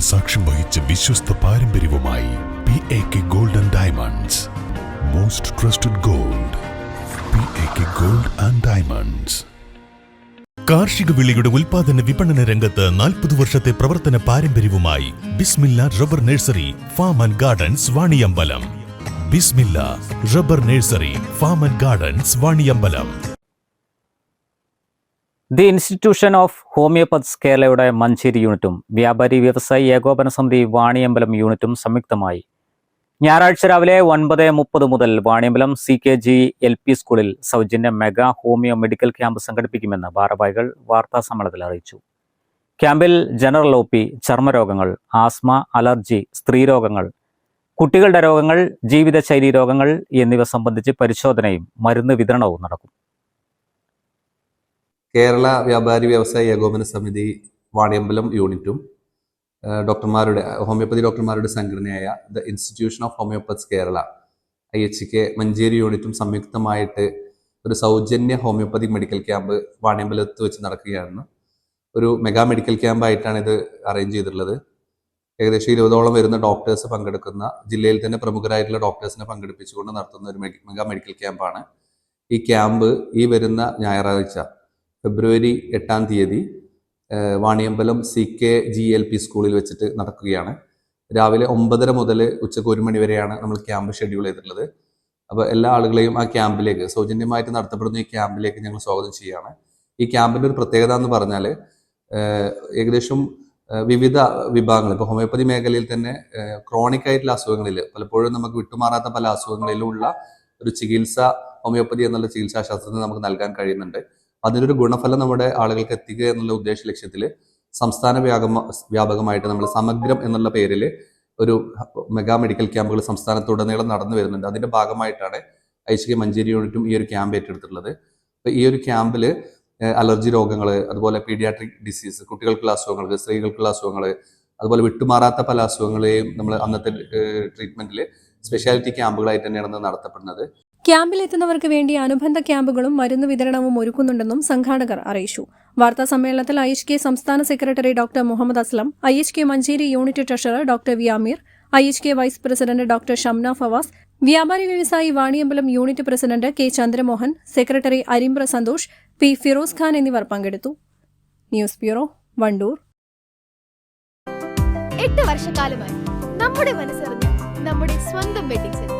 സാക്ഷ്യം വഹിച്ച വിശ്വസ്ത പാരമ്പര്യവുമായി P A K gold and diamonds most trusted gold P A K gold and diamonds കാർഷിക വിളിയുടെ ഉൽപാദന വിപണന രംഗത്ത് നാൽപ്പത് വർഷത്തെ പ്രവർത്തന പാരമ്പര്യവുമായി Bismilla rubber nursery farm and gardens Vaniyambalam. Bismilla rubber nursery farm and gardens Vaniyambalam. The institution of homoeopaths കേരളയുടെ മഞ്ചേരി യൂണിറ്റും വ്യാപാരി വ്യവസായി ഏകോപന സമിതി വാണിയമ്പലം യൂണിറ്റും സംയുക്തമായി. ഞായറാഴ്ച രാവിലെ ഒൻപത് മുപ്പത് മുതൽ Vaniyambalam C K G L P സ്കൂളിൽ സൗജന്യ മെഗാ ഹോമിയോ മെഡിക്കൽ ക്യാമ്പ് സംഘടിപ്പിക്കുമെന്ന് ഭാരവാഹികൾ വാർത്താ സമ്മേളനത്തിൽ അറിയിച്ചു. ക്യാമ്പിൽ ജനറൽ ഒ പി ചർമ്മരോഗങ്ങൾ ആസ്മ അലർജി സ്ത്രീരോഗങ്ങൾ കുട്ടികളുടെ രോഗങ്ങൾ ജീവിതശൈലി രോഗങ്ങൾ എന്നിവ സംബന്ധിച്ച് പരിശോധനയും മരുന്ന് വിതരണവും നടക്കും. കേരള വ്യാപാരി വ്യവസായ ഏകോപന സമിതി വാണിയമ്പലം യൂണിറ്റും ഡോക്ടർമാരുടെ ഹോമിയോപ്പതി ഡോക്ടർമാരുടെ സംഘടനയായ the institution of homoeopaths Kerala I H K Manjeri യൂണിറ്റും സംയുക്തമായിട്ട് ഒരു സൗജന്യ ഹോമിയോപ്പതി മെഡിക്കൽ ക്യാമ്പ് വാണിയമ്പലത്ത് വെച്ച് നടക്കുകയാണ് ഒരു മെഗാ മെഡിക്കൽ ക്യാമ്പായിട്ടാണ് ഇത് അറേഞ്ച് ചെയ്തിട്ടുള്ളത്. ഏകദേശം ഇരുപതോളം വരുന്ന ഡോക്ടേഴ്സ് പങ്കെടുക്കുന്ന ജില്ലയിൽ തന്നെ പ്രമുഖരായിട്ടുള്ള ഡോക്ടേഴ്സിനെ പങ്കെടുപ്പിച്ചുകൊണ്ട് നടത്തുന്ന ഒരു മെഗാ മെഡിക്കൽ ക്യാമ്പാണ്. ഈ ക്യാമ്പ് ഈ വരുന്ന ഞായറാഴ്ച ഫെബ്രുവരി എട്ടാം തീയതി Vaniyambalam C K G L P സ്കൂളിൽ വെച്ചിട്ട് നടക്കുകയാണ്. രാവിലെ ഒമ്പതര മുതൽ ഉച്ചയ്ക്ക് ഒരു മണി വരെയാണ് നമ്മൾ ക്യാമ്പ് ഷെഡ്യൂൾ ചെയ്തിട്ടുള്ളത്. അപ്പോൾ എല്ലാ ആളുകളെയും ആ ക്യാമ്പിലേക്ക് സൗജന്യമായിട്ട് നടത്തപ്പെടുന്ന ഈ ക്യാമ്പിലേക്ക് ഞങ്ങൾ സ്വാഗതം ചെയ്യുകയാണ്. ഈ ക്യാമ്പിന്റെ ഒരു പ്രത്യേകത എന്ന് പറഞ്ഞാൽ ഏകദേശം വിവിധ വിഭാഗങ്ങൾ ഇപ്പോൾ ഹോമിയോപ്പതി മേഖലയിൽ തന്നെ ക്രോണിക് ആയിട്ടുള്ള അസുഖങ്ങളിൽ പലപ്പോഴും നമുക്ക് വിട്ടുമാറാത്ത പല അസുഖങ്ങളിലുമുള്ള ഒരു ചികിത്സ ഹോമിയോപ്പതി എന്നുള്ള ചികിത്സാശാസ്ത്രത്തിന് നമുക്ക് നൽകാൻ കഴിയുന്നുണ്ട്. അതിനൊരു ഗുണഫലം നമ്മുടെ ആളുകൾക്ക് എത്തിക്കുക എന്നുള്ള ഉദ്ദേശ ലക്ഷ്യത്തിൽ സംസ്ഥാന വ്യാപക വ്യാപകമായിട്ട് നമ്മൾ സമഗ്രം എന്നുള്ള പേരിൽ ഒരു മെഗാ മെഡിക്കൽ ക്യാമ്പുകൾ സംസ്ഥാനത്തുടനീളം നടന്നു വരുന്നുണ്ട്. അതിന്റെ ഭാഗമായിട്ടാണ് ഐശ്വര്യ മഞ്ചേരി യൂണിറ്റും ഈ ഒരു ക്യാമ്പ് ഏറ്റെടുത്തിട്ടുള്ളത്. അപ്പോൾ ഈ ഒരു ക്യാമ്പിൽ അലർജി രോഗങ്ങൾ അതുപോലെ പീഡിയാട്രിക് ഡിസീസ് കുട്ടികൾക്കുള്ള അസുഖങ്ങൾ സ്ത്രീകൾക്കുള്ള അസുഖങ്ങൾ അതുപോലെ വിട്ടുമാറാത്ത പല അസുഖങ്ങളെയും നമ്മൾ അന്നത്തെ ട്രീറ്റ്മെന്റിൽ സ്പെഷ്യാലിറ്റി ക്യാമ്പുകളായിട്ട് തന്നെയാണ് നടത്തപ്പെടുന്നത്. ക്യാമ്പിലെത്തുന്നവർക്ക് വേണ്ടി അനുബന്ധ ക്യാമ്പുകളും മരുന്ന് വിതരണവും ഒരുക്കുന്നുണ്ടെന്നും സംഘാടകർ അറിയിച്ചു. വാർത്താ സമ്മേളനത്തിൽ ഐ എച്ച് കെ സംസ്ഥാന secretary doctor Muhammad Aslam I H K Manjeri unit treasurer doctor V Ameer I H K vice president doctor Shamna Fawas വ്യാപാരി വ്യവസായി Vaniyambalam unit president K Chandramohan secretary Arimbra Santhosh P Firoz Khan എന്നിവർ പങ്കെടുത്തു. News bureau Wandoor. വർഷക്കാലമായി നമ്മുടെ നമ്മുടെ സ്വന്തം wedding centre.